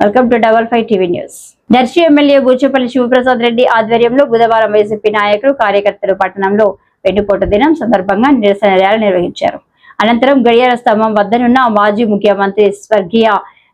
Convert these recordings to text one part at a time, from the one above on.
Welcome to double five TV news Darsi MLA Bucheppalli Sivaprasad Reddy ఆధ్వర్యంలో బుధవారం YCP నాయకులు కార్యకర్తలు పట్టణంలో వెన్నుపోటు దినం సందర్భంగా నిరసన ర్యాలీ నిర్వహించారు. అనంతరం గడియార స్తంభం వద్దనున్న మాజీ ముఖ్యమంత్రి స్వర్గీయ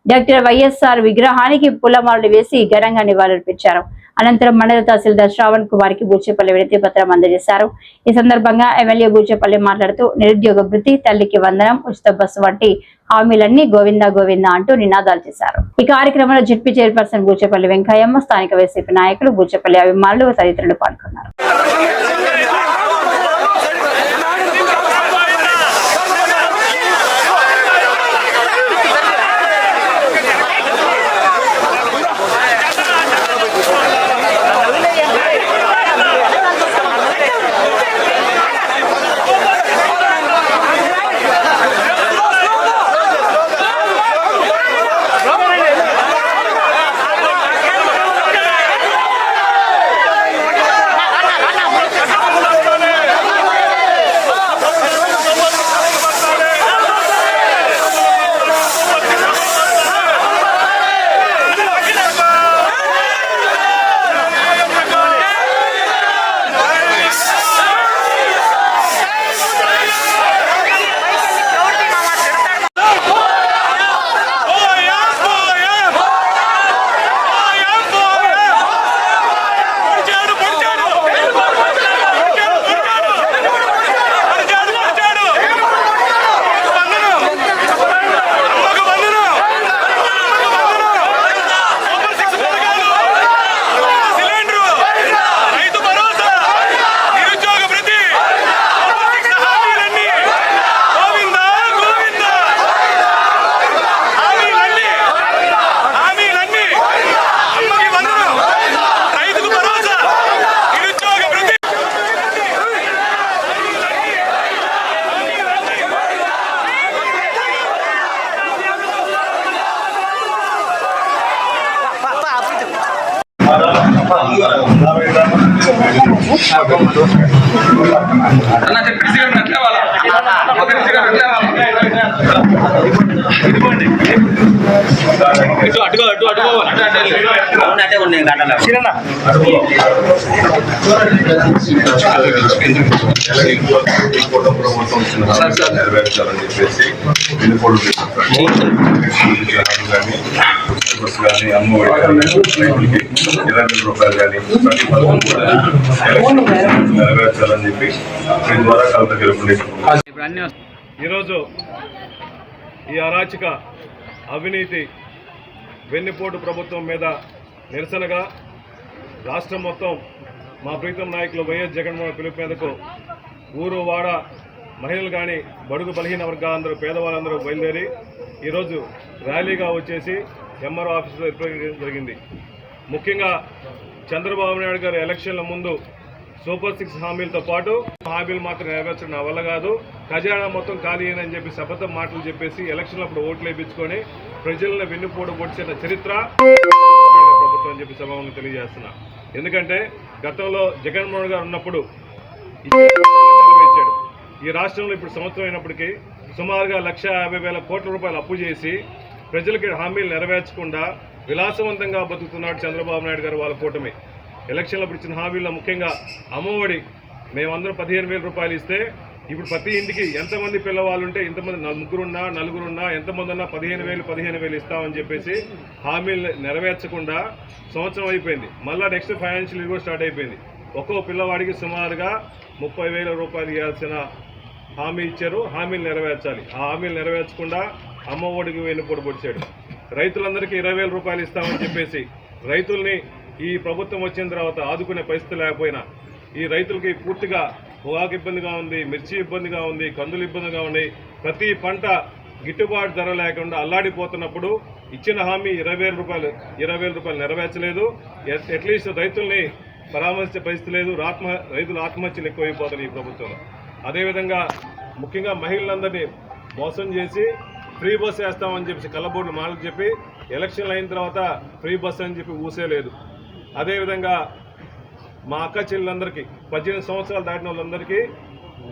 డాక్టర్ వైఎస్ఆర్ విగ్రహానికి పూలమాలలు వేసి ఘనంగా నివాళులర్పించారు. అనంతరం మండల తహసీల్దార్ శ్రావణ్ కుమార్కి బూచేపల్లి వినతి పత్రం అందజేశారు. ఈ సందర్భంగా ఎమ్మెల్యే బూచేపల్లి మాట్లాడుతూ నిరుద్యోగ వృత్తి తల్లికి వందనం ఉచిత బస్సు వంటి హామీలన్నీ గోవిందా గోవిందా అంటూ నినాదాలు చేశారు. ఈ కార్యక్రమంలో జడ్పీ చైర్పర్సన్ బూచేపల్లి వెంకయ్యమ్మ స్థానిక వైసీపీ నాయకులు బూచేపల్లి అభిమానులు తదితరులు పాల్గొన్నారు. అన్న చెప్పి సిగరెట్ అట్లే వాళ్ళ ఒకరి సిగరెట్ అట్లే ఇటు అటుగా అటు అటు పోవాలి అటు అటు వెళ్ళి. అవునంటే ఉన్నాయి గంటలు నెరవేర్చాలని చెప్పేసి వెనుకోడు కానీ బస్సు కానీ అమ్మఒడి కానీ ఇరవై వేల రూపాయలు కానీ ప్రతి నెరవేర్చాలని చెప్పి దీని ద్వారా కలత గెలుపునేసుకున్నాం ఈరోజు ఈ అరాచక అవినీతి వెన్నుపోటు ప్రభుత్వం మీద నిరసనగా రాష్ట్రం మొత్తం మా ప్రీతం నాయకులు వైఎస్ జగన్మోహన్ పిలుపు మీదకు ఊరు వాడ మహిళలు కానీ బడుగు బలహీన వర్గాలందరూ పేదవాళ్ళందరూ బయలుదేరి ఈరోజు ర్యాలీగా వచ్చేసి ఎంఆర్ఓ ఆఫీసులో జరిగింది. ముఖ్యంగా చంద్రబాబు నాయుడు గారు ఎలక్షన్ల ముందు సూపర్ సిక్స్ హామీలతో పాటు హామీలు మాత్రం నెరవేర్చడం నా వల్ల కాదు. ఖజానా మొత్తం ఖాళీ అని చెప్పి శపథం మాటలు చెప్పేసి ఎలక్షన్ అప్పుడు ఓట్లు వేయించుకొని ప్రజలను వెన్నుపోటు పొడిచిన చరిత్ర ప్రభుత్వం అని చెప్పి సభలో తెలియజేస్తున్నా. ఎందుకంటే గతంలో జగన్మోహన్ గారు ఉన్నప్పుడు నెరవేర్చాడు. ఈ రాష్ట్రంలో ఇప్పుడు సంవత్సరం అయినప్పటికీ సుమారుగా లక్ష యాభై వేల కోట్ల రూపాయలు అప్పు చేసి ప్రజలకి హామీలు నెరవేర్చకుండా విలాసవంతంగా బతుకుతున్నాడు చంద్రబాబు నాయుడు గారు వాళ్ళ కూటమి. ఎలక్షన్లప్పుడు ఇచ్చిన హామీల్లో ముఖ్యంగా అమ్మఒడి మేమందరం పదిహేను వేల రూపాయలు ఇస్తే ఇప్పుడు ప్రతి ఇంటికి ఎంతమంది పిల్లవాళ్ళు ఉంటే ఇంతమంది నలు- ముగ్గురున్నా నలుగురున్నా ఎంతమంది ఉన్నా పదిహేను వేలు పదిహేను వేలు ఇస్తామని చెప్పేసి హామీలు నెరవేర్చకుండా సంవత్సరం అయిపోయింది. మళ్ళా నెక్స్ట్ ఫైనాన్షియల్ ఇయర్ స్టార్ట్ అయిపోయింది. ఒక్కో పిల్లవాడికి సుమారుగా ముప్పై వేల రూపాయలు ఇవ్వాల్సిన హామీ ఇచ్చారు. హామీలు నెరవేర్చాలి. ఆ హామీలు నెరవేర్చకుండా అమ్మ ఒడికి వెన్నుపోటు పొడిచాడు. రైతులందరికీ ఇరవై వేల రూపాయలు ఇస్తామని చెప్పేసి రైతుల్ని ఈ ప్రభుత్వం వచ్చిన తర్వాత ఆదుకునే పరిస్థితి లేకపోయినా ఈ రైతులకి పూర్తిగా పొగాకు ఇబ్బందిగా ఉంది మిర్చి ఇబ్బందిగా ఉంది కందులు ఇబ్బందిగా ఉన్నాయి. ప్రతి పంట గిట్టుబాటు ధర లేకుండా అల్లాడిపోతున్నప్పుడు ఇచ్చిన హామీ ఇరవై వేల రూపాయలు ఇరవై వేల రూపాయలు నెరవేర్చలేదు. ఎట్- అట్లీస్ట్ రైతుల్ని పరామర్శించే పరిస్థితి లేదు. ఆత్మ రైతుల ఆత్మహత్యలు ఎక్కువైపోతున్నాయి ఈ ప్రభుత్వంలో. అదేవిధంగా ముఖ్యంగా మహిళలందరినీ మోసం చేసి ఫ్రీ బస్ వేస్తామని చెప్పి కళ్ళబోర్డు మాటలు చెప్పి ఎలక్షన్లు అయిన తర్వాత ఫ్రీ బస్ అని చెప్పి ఊసేలేదు. అదేవిధంగా మా అక్క చెల్లెలందరికీ పద్దెనిమిది సంవత్సరాలు దాటిన వాళ్ళందరికీ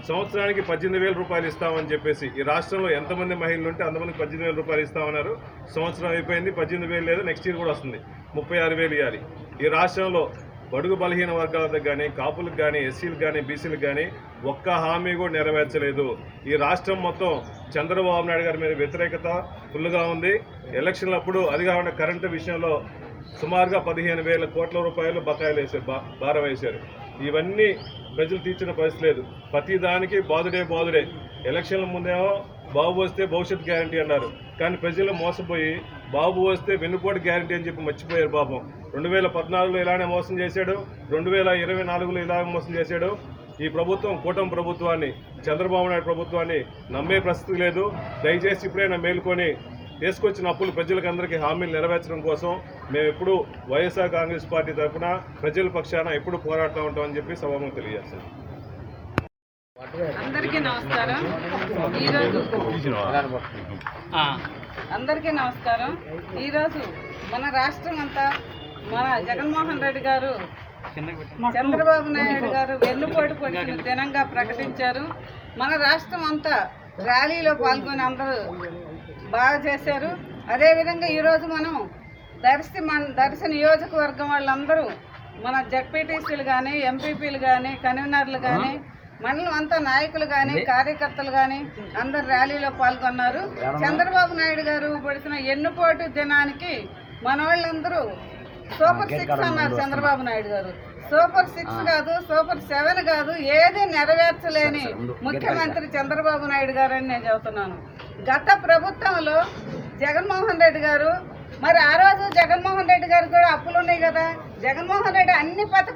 సంవత్సరానికి పద్దెనిమిది వేల రూపాయలు ఇస్తామని చెప్పేసి ఈ రాష్ట్రంలో ఎంతమంది మహిళలు ఉంటే అంతమందికి పద్దెనిమిది వేల రూపాయలు ఇస్తామన్నారు. సంవత్సరం అయిపోయింది పద్దెనిమిది వేలు లేదు నెక్స్ట్ ఇయర్ కూడా వస్తుంది. ముప్పై ఆరు వేలు ఇవ్వాలి. ఈ రాష్ట్రంలో బడుగు బలహీన వర్గాలకు కానీ కాపులకు కానీ ఎస్సీలకు కానీ బీసీలకు కానీ ఒక్క హామీ కూడా నెరవేర్చలేదు. ఈ రాష్ట్రం మొత్తం చంద్రబాబు నాయుడు గారి మీద వ్యతిరేకత ఫుల్గా ఉంది. ఎలక్షన్లప్పుడు అది కాకుండా కరెంటు విషయంలో సుమారుగా పదిహేను వేల కోట్ల రూపాయలు బకాయిలు వేసారు బా- భారం వేశారు. ఇవన్నీ ప్రజలు తీర్చిన పరిస్థితి లేదు. ప్రతి దానికి బాధుడే బాధుడే ఎలక్షన్ల ముందేమో బాబు వస్తే భవిష్యత్ గ్యారంటీ అన్నారు. కానీ ప్రజలు మోసపోయి బాబు వస్తే వెన్నుపోటు గ్యారంటీ అని చెప్పి మర్చిపోయారు పాపం. రెండు వేల పద్నాలుగులో ఇలానే మోసం చేశాడు. రెండు వేల ఇరవై నాలుగులో ఇలాగే మోసం చేశాడు. ఈ ప్రభుత్వం కూటమి ప్రభుత్వాన్ని చంద్రబాబు నాయుడు ప్రభుత్వాన్ని నమ్మే ప్రసక్తి లేదు. దయచేసి ఇప్పుడైనా మేల్కొని తీసుకొచ్చిన అప్పులు ప్రజలకు అందరికీ హామీలు నెరవేర్చడం కోసం మేము ఎప్పుడు వైఎస్ఆర్ కాంగ్రెస్ పార్టీ తరఫున ప్రజల పక్షాన ఎప్పుడు పోరాడుతూ ఉంటామని చెప్పి సభకు తెలియజేస్తాం అందరికీ నమస్కారం. ఈరోజు అందరికీ నమస్కారం. ఈరోజు మన రాష్ట్రం అంతా మన జగన్మోహన్ రెడ్డి గారు చంద్రబాబు నాయుడు గారు వెన్నుపోటు పొడిచిన దినంగా ప్రకటించారు. మన రాష్ట్రం అంతా ర్యాలీలో పాల్గొని అందరూ బాగా చేశారు. అదేవిధంగా ఈరోజు మనం దర్శి మన దర్శి నియోజకవర్గం వాళ్ళందరూ మన జడ్పీటీసీలు కానీ ఎంపీపీలు కానీ కన్వీనర్లు కానీ మండలం అంతా నాయకులు కానీ కార్యకర్తలు కానీ అందరు ర్యాలీలో పాల్గొన్నారు. చంద్రబాబు నాయుడు గారు పడిసిన ఎన్నుపోటు దినానికి మన వాళ్ళందరూ సూపర్ సిక్స్ అన్నారు చంద్రబాబు నాయుడు గారు. సూపర్ సిక్స్ కాదు సూపర్ సెవెన్ కాదు ఏది నెరవేర్చలేని ముఖ్యమంత్రి చంద్రబాబు నాయుడు గారు అని నేను చెబుతున్నాను. గత ప్రభుత్వంలో జగన్మోహన్ రెడ్డి గారు మరి ఆ రోజు జగన్మోహన్ రెడ్డి గారు కూడా అప్పులు ఉన్నాయి కదా. జగన్మోహన్ రెడ్డి అన్ని పథకాలు